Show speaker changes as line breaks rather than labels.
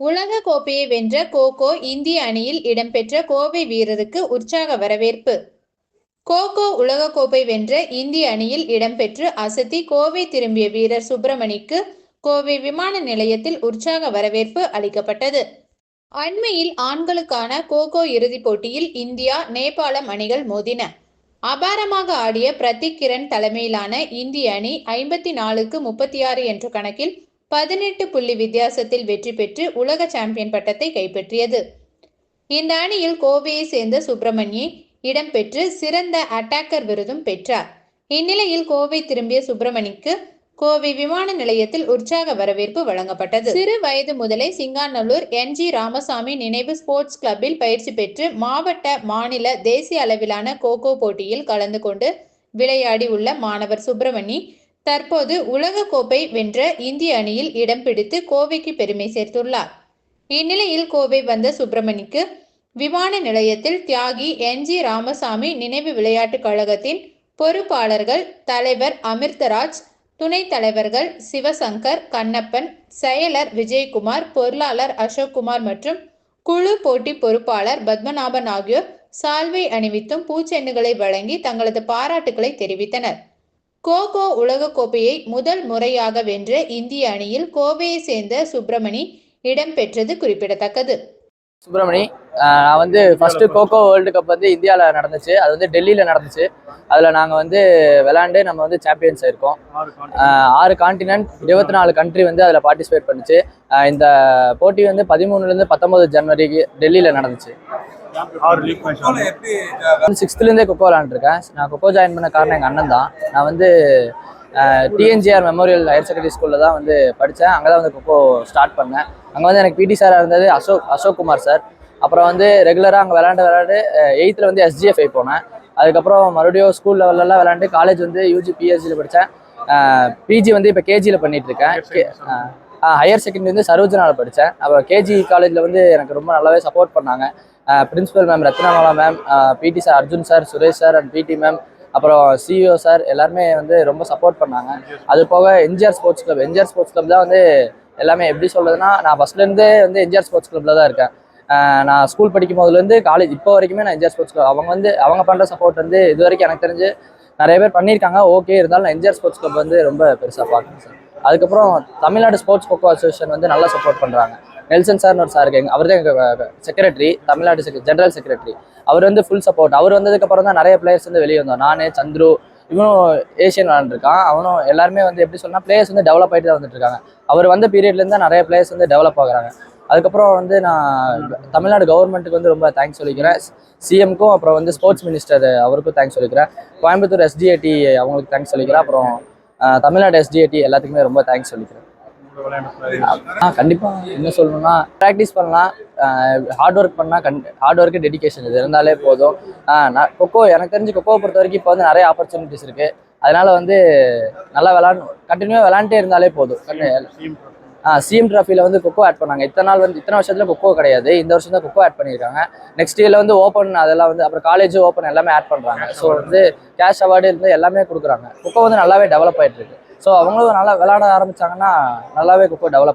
உலக கோப்பையை வென்ற கோகோ இந்திய அணியில் இடம்பெற்ற கோவை வீரருக்கு உற்சாக வரவேற்பு. கோகோ உலகக்கோப்பை வென்ற இந்திய அணியில் இடம்பெற்று அசத்தி கோவை திரும்பிய வீரர் சுப்பிரமணிக்கு கோவை விமான நிலையத்தில் உற்சாக வரவேற்பு அளிக்கப்பட்டது. அண்மையில் ஆண்களுக்கான கோகோ இறுதிப் போட்டியில் இந்தியா நேபாளம் அணிகள் மோதின. அபாரமாக ஆடிய பிரத்திக் கிரண் தலைமையிலான இந்திய அணி ஐம்பத்தி நாலுக்கு முப்பத்தி ஆறு என்ற கணக்கில் பதினெட்டு புள்ளி வித்தியாசத்தில் வெற்றி பெற்று உலக சாம்பியன் பட்டத்தை கைப்பற்றியது. இந்த அணியில் கோவையை சேர்ந்த சுப்பிரமணியை இடம்பெற்று சிறந்த அட்டாக்கர் விருதும் பெற்றார். இந்நிலையில் கோவை திரும்பிய சுப்பிரமணிக்கு கோவை விமான நிலையத்தில் உற்சாக வரவேற்பு வழங்கப்பட்டது. சிறு வயது முதலே சிங்காநல்லூர் என். ஜி. ராமசாமி நினைவு ஸ்போர்ட்ஸ் கிளப்பில் பயிற்சி பெற்று மாவட்ட மாநில தேசிய அளவிலான கோகோ போட்டியில் கலந்து கொண்டு விளையாடி உள்ள மாணவர் சுப்பிரமணி தற்போது உலக கோப்பை வென்ற இந்திய அணியில் இடம் பிடித்து கோவைக்கு பெருமை சேர்த்துள்ளார். இந்நிலையில் கோவை வந்த சுப்பிரமணிக்கு விமான நிலையத்தில் தியாகி என். ஜி. ராமசாமி நினைவு விளையாட்டுக் கழகத்தின் பொறுப்பாளர்கள் தலைவர் அமிர்தராஜ் துணைத் தலைவர்கள் சிவசங்கர் கண்ணப்பன் செயலர் விஜயகுமார் பொருளாளர் அசோக்குமார் மற்றும் குழு போட்டி பொறுப்பாளர் பத்மநாபன் ஆகியோர் சால்வை அணிவித்தும் பூச்செண்டுகளை வழங்கி தங்களது பாராட்டுக்களை தெரிவித்தனர். கோகோ உலகக்கோப்பையை முதல் முறையாக வென்ற இந்திய அணியில் கோவையை சேர்ந்த சுப்பிரமணி இடம்பெற்றது குறிப்பிடத்தக்கது.
சுப்பிரமணி நான் வந்து ஃபஸ்ட்டு கோகோ வேர்ல்டு கப் வந்து இந்தியாவில் நடந்துச்சு. அது வந்து டெல்லியில் நடந்துச்சு. அதில் நாங்கள் வந்து விளாண்டு நம்ம வந்து சாம்பியன்ஸ் ஆயிருக்கோம். ஆறு காண்டினென்ட் இருபத்தி நாலு கண்ட்ரி வந்து அதில் பார்ட்டிசிபேட் பண்ணுச்சு. இந்த போட்டி வந்து பதிமூணுலேருந்து பத்தொன்பது ஜனவரிக்கு டெல்லியில் நடந்துச்சு. சிக்ஸ்த்துலேருந்தே கொக்கோ விளாண்டுருக்கேன் நான் கொக்கோ ஜாயின் பண்ண காரணம் எங்கள் அண்ணன் தான். நான் வந்து டிஎன்ஜிஆர் மெமோரியல் ஹையர் செகண்டரி ஸ்கூலில் தான் வந்து படித்தேன் அங்கே தான் வந்து கொக்கோ ஸ்டார்ட் பண்ணேன். அங்கே வந்து எனக்கு பிடி சாராக இருந்தது அசோக் அசோக் குமார் சார் அப்புறம் வந்து ரெகுலராக அங்கே விளாண்டு விளாண்டு எயித்தில் வந்து எஸ்ஜிஎஃப்ஐ போனேன். அதுக்கப்புறம் மறுபடியும் ஸ்கூல் லெவலெல்லாம் விளாண்டு காலேஜ் வந்து யூஜி பிஹெச்சியில் படித்தேன் பிஜி வந்து இப்போ கேஜியில் பண்ணிட்டு இருக்கேன். ஹையர் செகண்டரி வந்து சரோஜனாவில் படித்தேன் அப்புறம் கேஜி காலேஜில் வந்து எனக்கு ரொம்ப நல்லாவே சப்போர்ட் பண்ணாங்க. Principal ma'am Rathnamala ma'am PT sir Arjun sir Suresh sir and PT ma'am அப்புறம் சிஇஓ சார் எல்லாருமே வந்து ரொம்ப சப்போர்ட் பண்ணாங்க. அது போக MGR sports club MGR sports club தான் வந்து எல்லாமே எப்படி சொல்கிறதுனா நான் ஃபஸ்ட்லேருந்தே வந்து எம்ஜிஆர் ஸ்போர்ட்ஸ் கிளப்பில் தான் இருக்கேன். நான் ஸ்கூல் படிக்கும் போதுலேருந்து காலேஜ் இப்போ வரைக்குமே நான் எம்ஜிஆர் ஸ்போர்ட்ஸ் கிளப் அவங்க வந்து அவங்க பண்ணுற சப்போர்ட் வந்து இது வரைக்கும் எனக்கு தெரிஞ்சு நிறைய பேர் பண்ணியிருக்காங்க. ஓகே இருந்தாலும் நான் எம்ஜிஆர் ஸ்போர்ட்ஸ் கிளப் வந்து ரொம்ப பெருசாக பார்க்குறேன் சார் அதுக்கப்புறம் தமிழ்நாடு ஸ்போர்ட்ஸ் கொக்கோ அசோசியேஷன் வந்து நல்லா சப்போர்ட் பண்ணுறாங்க நெல்சன் சார்னு ஒரு சார் எங்க அவர் தான் எங்கள் secretary Tamil Nadu sec general secretary அவர் வந்து ஃபுல் சப்போர்ட் அவர் வந்ததுக்கப்புறம் தான் நிறைய பிளேயர்ஸ் வந்து வெளியே வந்தோம். நான் சந்துரு இவனும் ஏஷியன் விளாண்டுருக்கான் அவனும் எல்லாருமே வந்து எப்படி சொன்னால் பிளேயர்ஸ் வந்து டெவலப் ஆகிட்டு தான் வந்துட்டு இருக்காங்க அவர் வந்த பீரியட்லேருந்து நிறைய பிளேயர்ஸ் வந்து டெவலப் ஆகுறாங்க. அதுக்கப்புறம் வந்து நான் தமிழ்நாடு கவர்மெண்ட்டுக்கு வந்து ரொம்ப தேங்க்ஸ் சொல்லிக்கிறேன். சிஎம்க்கும் அப்புறம் வந்து ஸ்போர்ட்ஸ் மினிஸ்டர் அவருக்கும் தேங்க்ஸ் சொல்லிக்கிறேன். கோயம்புத்தூர் எஸ்டிஏடி அவங்களுக்கு தேங்க்ஸ் சொல்லிக்கிறேன். அப்புறம் தமிழ்நாடு எஸ்டிஏடி எல்லாத்துக்குமே ரொம்ப தேங்க்ஸ் சொல்லிக்கிறேன். ஆ கண்டிப்பாக என்ன சொல்லணும்னா ப்ராக்டிஸ் பண்ணலாம். ஹார்ட் ஒர்க் பண்ணால் கண் ஹார்ட் ஒர்க்கு டெடிகேஷன் இது இருந்தாலே போதும். நான் கொக்கோ எனக்கு தெரிஞ்சு கொக்கோவை பொறுத்த வரைக்கும் இப்போ வந்து நிறைய ஆப்பர்ச்சுனிட்டிஸ் இருக்குது அதனால வந்து நல்லா விளாடணும் கண்டினியூவாக விளாண்டே இருந்தாலே போதும். சிஎம் ட்ராஃபியில் வந்து கொக்கோ ஆட் பண்ணாங்க. இத்தனை நாள் வந்து இத்தனை வருஷத்துல கொக்கோ கிடையாது. இந்த வருஷம் தான் கொக்கோ ஆட் பண்ணியிருக்காங்க. நெக்ஸ்ட் இயர்ல வந்து ஓப்பன் அதெல்லாம் வந்து அப்புறம் காலேஜ் ஓப்பன் எல்லாமே ஆட் பண்ணுறாங்க ஸோ வந்து கேஷ் அவார்டு இருந்து எல்லாமே கொடுக்குறாங்க. கொக்கோ வந்து நல்லாவே டெவலப் ஆயிட்டு இருக்கு. ஸோ அவங்களும் நல்லா விளாட ஆரம்பிச்சாங்கன்னா நல்லாவே கொக்கோ டெவலப்